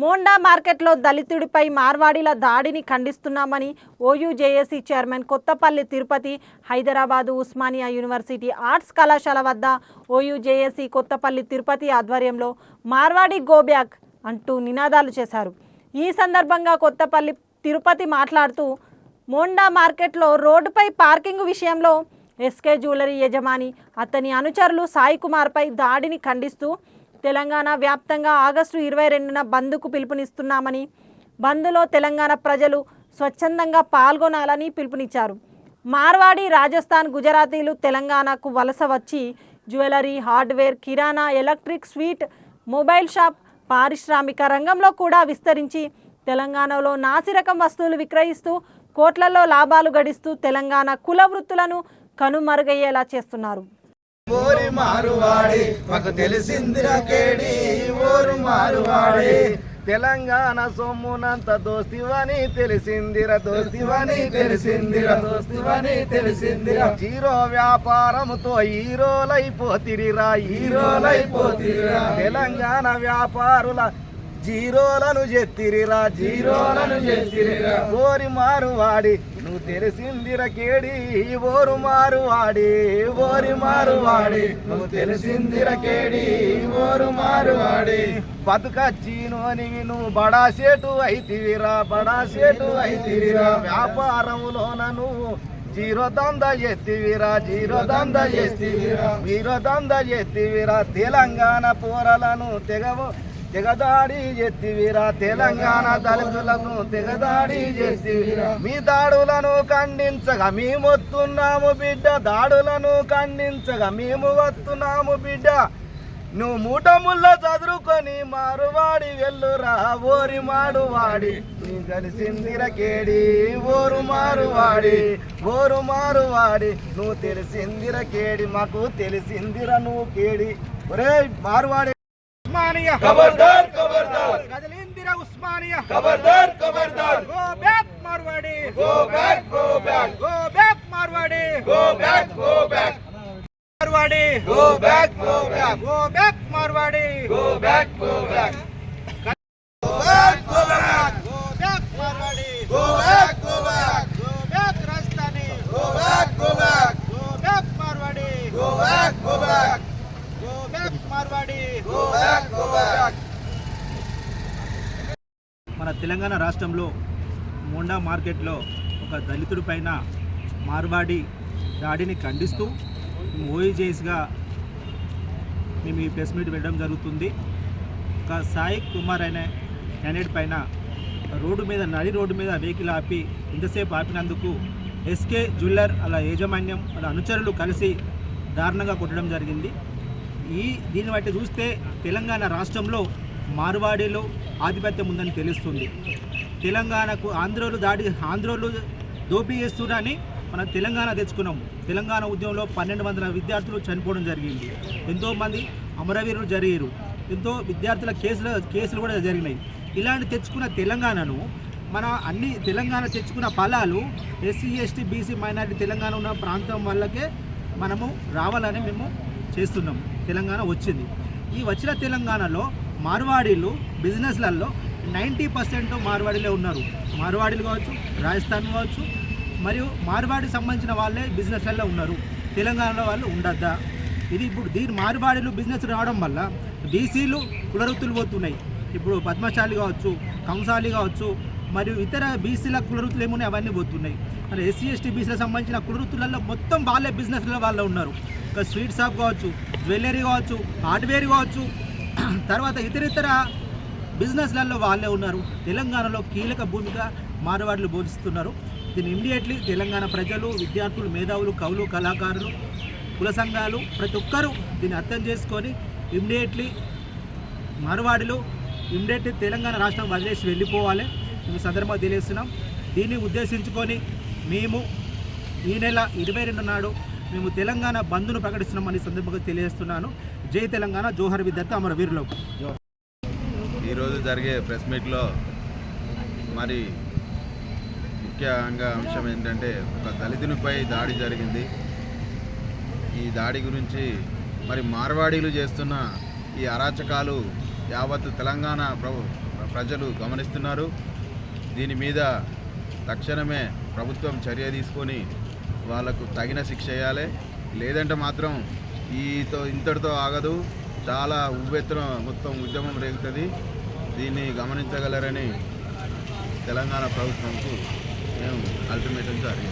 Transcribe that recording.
మోండా మార్కెట్లో దళితుడిపై మార్వాడీల దాడిని ఖండిస్తున్నామని OU chairman Kothapalli Tirupati Hyderabad Osmania university arts కళాశాల వద్ద ఓయూ కొత్తపల్లి తిరుపతి ఆధ్వర్యంలో మార్వాడి గోబ్యాక్ అంటూ నినాదాలు చేశారు. ఈ సందర్భంగా కొత్తపల్లి తిరుపతి మాట్లాడుతూ మోండా మార్కెట్లో రోడ్డుపై పార్కింగ్ విషయంలో ఎస్కే జ్యువెలరీ యజమాని అతని అనుచరులు సాయి కుమార్పై దాడిని ఖండిస్తూ తెలంగాణ వ్యాప్తంగా ఆగస్టు ఇరవై రెండున బంద్కు పిలుపునిస్తున్నామని బంద్లో తెలంగాణ ప్రజలు స్వచ్ఛందంగా పాల్గొనాలని పిలుపునిచ్చారు. మార్వాడి రాజస్థాన్ గుజరాతీలు తెలంగాణకు వలస వచ్చి jewellery hardware kirana electric sweet mobile shop పారిశ్రామిక రంగంలో కూడా విస్తరించి తెలంగాణలో నాసిరకం వస్తువులు విక్రయిస్తూ కోట్లలో లాభాలు గడిస్తూ తెలంగాణ కుల వృత్తులను కనుమరుగయ్యేలా చేస్తున్నారు. ఓరి మారువాడి మాకు తెలిసిందిరా కేడి. ఓరు మారువాడి తెలంగాణ సొమ్మునంత దోస్తివని తెలిసిందిరా దోస్తివని తెలిసిందిరా దోస్తివని తెలిసిందిరా. జీరో వ్యాపారముతో హీరోలైపోతిరిరా హీరోలైపోతిరిరా తెలంగాణ వ్యాపారుల జీరోలను చెత్తిరిరా జీరోలను చెత్తిరిరా ఓరి మారువాడి నువ్వు తెలిసిందిర కేడి ఓరు మారువాడి ఓరి మారువాడి నువ్వు తెలిసిందిర కేడి ఓరు మారువాడి. బతుకచ్చినోనివి నువ్వు బడా సేటు అయితివిరా బడా సేటు అయితివిరా. వ్యాపారములోన నువ్వు జీరో దంద ఎత్తివిరా జీరో దంద ఎత్తివిరా. జీరో దంద ఎత్తివిరా. తెలంగాణ పోరలను తెగవు తెగదాడి ఎత్తివిరా తెలంగాణ దళితులను తెగదాడి చేసివిరా? మీ దాడులను ఖండించగా మేము వస్తున్నాము బిడ్డ. దాడులను ఖండించగా మేము వస్తున్నాము బిడ్డ. నువ్వు మూట చదురుకొని మారువాడి వెళ్ళురా. ఓరి మాడువాడి తెలిసిందిరకేడి కేడి. ఓరు మారువాడి. ఓరు మారువాడి. నువ్వు తెలిసిందిరకేడి మాకు తెలిసిందిర నువ్వు కేడి. ఒరే మారువాడి. उस्मानिया खबरदार खबरदार ಗದಲಿಂದಿರ ಉಸ್ಮಾನಿಯ खबरदार खबरदार go back Marwadi go back go back go back Marwadi go back go back Marwadi go back go back go back Marwadi go back go back మన తెలంగాణ రాష్ట్రంలో మోండా మార్కెట్లో ఒక దళితుడి పైన మార్వాడి దాడిని ఖండిస్తూ మేము ఓఈజేస్గా మేము ఈ ప్రెస్ మీట్ వెళ్ళడం జరుగుతుంది. ఒక సాయి కుమార్ అనే క్యాండిడేట్ పైన రోడ్డు మీద నడి రోడ్డు మీద వెహికల్ ఆపి ఇంతసేపు ఆపినందుకు ఎస్కే జ్యువెలర్ అలా యాజమాన్యం వాళ్ళ అనుచరులు కలిసి దారుణంగా కొట్టడం జరిగింది. ఈ దీన్ని బట్టి చూస్తే తెలంగాణ రాష్ట్రంలో మార్వాడీలో ఆధిపత్యం ఉందని తెలుస్తుంది. తెలంగాణకు ఆంధ్రోలు దాడి ఆంధ్రోలు దోపిడీ చేస్తున్నారని మనం తెలంగాణ తెచ్చుకున్నాం. తెలంగాణ ఉద్యమంలో పన్నెండు వందల విద్యార్థులు చనిపోవడం జరిగింది. ఎంతోమంది అమరవీరులు జరిగారు. ఎంతో విద్యార్థుల కేసులు కేసులు కూడా జరిగినాయి. ఇలాంటి తెచ్చుకున్న తెలంగాణను మన అన్ని తెలంగాణ తెచ్చుకున్న ఫలాలు SC ST BC minority Telangana ఉన్న ప్రాంతం వల్లకే మనము రావాలని మేము చేస్తున్నాం. తెలంగాణ వచ్చింది. ఈ వచ్చిన తెలంగాణలో మార్వాడీలు బిజినెస్లలో నైంటీ పర్సెంట్ మార్వాడీలే ఉన్నారు. మార్వాడీలు కావచ్చు రాజస్థాన్ కావచ్చు మరియు మార్వాడికి సంబంధించిన వాళ్ళే బిజినెస్లలో ఉన్నారు. తెలంగాణలో వాళ్ళు ఉండద్దా? ఇది ఇప్పుడు దీని మార్వాడీలు బిజినెస్ రావడం వల్ల బీసీలు కులవృత్తులు పోతున్నాయి. ఇప్పుడు పద్మశాలి కావచ్చు కంసాలి కావచ్చు మరియు ఇతర బీసీల కులవృత్తులు ఏమున్నాయి? అవన్నీ పోతున్నాయి. మరి ఎస్సీ ఎస్టీ బీసీలకు సంబంధించిన కులవృత్తులలో మొత్తం వాళ్ళే బిజినెస్లో వాళ్ళు ఉన్నారు. స్వీట్ షాప్ కావచ్చు జ్యువెలరీ కావచ్చు హార్డ్వేర్ కావచ్చు. తర్వాత ఇతర ఇతర బిజినెస్లలో వాళ్ళే ఉన్నారు. తెలంగాణలో కీలక భూమిక మారవాడులు బోధిస్తున్నారు. దీన్ని ఇమ్మీడియట్లీ తెలంగాణ ప్రజలు విద్యార్థులు మేధావులు కవులు కళాకారులు కుల సంఘాలు ప్రతి ఒక్కరూ దీన్ని అర్థం చేసుకొని ఇమ్మీడియట్లీ మార్వాడిలో ఇమ్మీడియట్లీ తెలంగాణ రాష్ట్రం వదిలేసి వెళ్ళిపోవాలి ఈ సందర్భంగా తెలియజేస్తున్నాం. దీన్ని ఉద్దేశించుకొని మేము ఈ నెల ఇరవై రెండు నాడు మేము తెలంగాణ బంద్ను ప్రకటిస్తున్నామని సందర్భంగా తెలియజేస్తున్నాను. జై తెలంగాణ జోహర్ విద్యార్థి అమర వీరులో ఈరోజు జరిగే ప్రెస్ మీట్లో మరి ముఖ్యంగా అంశం ఏంటంటే ఒక దళితునిపై దాడి జరిగింది. ఈ దాడి గురించి మరి మార్వాడీలు చేస్తున్న ఈ అరాచకాలు యావత్ తెలంగాణ ప్రభు ప్రజలు గమనిస్తున్నారు. దీని మీద తక్షణమే ప్రభుత్వం చర్య తీసుకొని వాళ్ళకు తగిన శిక్ష వేయాలి. లేదంటే మాత్రం ఈతో ఇంతటితో ఆగదు. చాలా ఉవ్వెత్తున మొత్తం ఉద్యమం రేగుతుంది. దీన్ని గమనించగలరని తెలంగాణ ప్రభుత్వంకు మేము అల్టిమేటం జారీ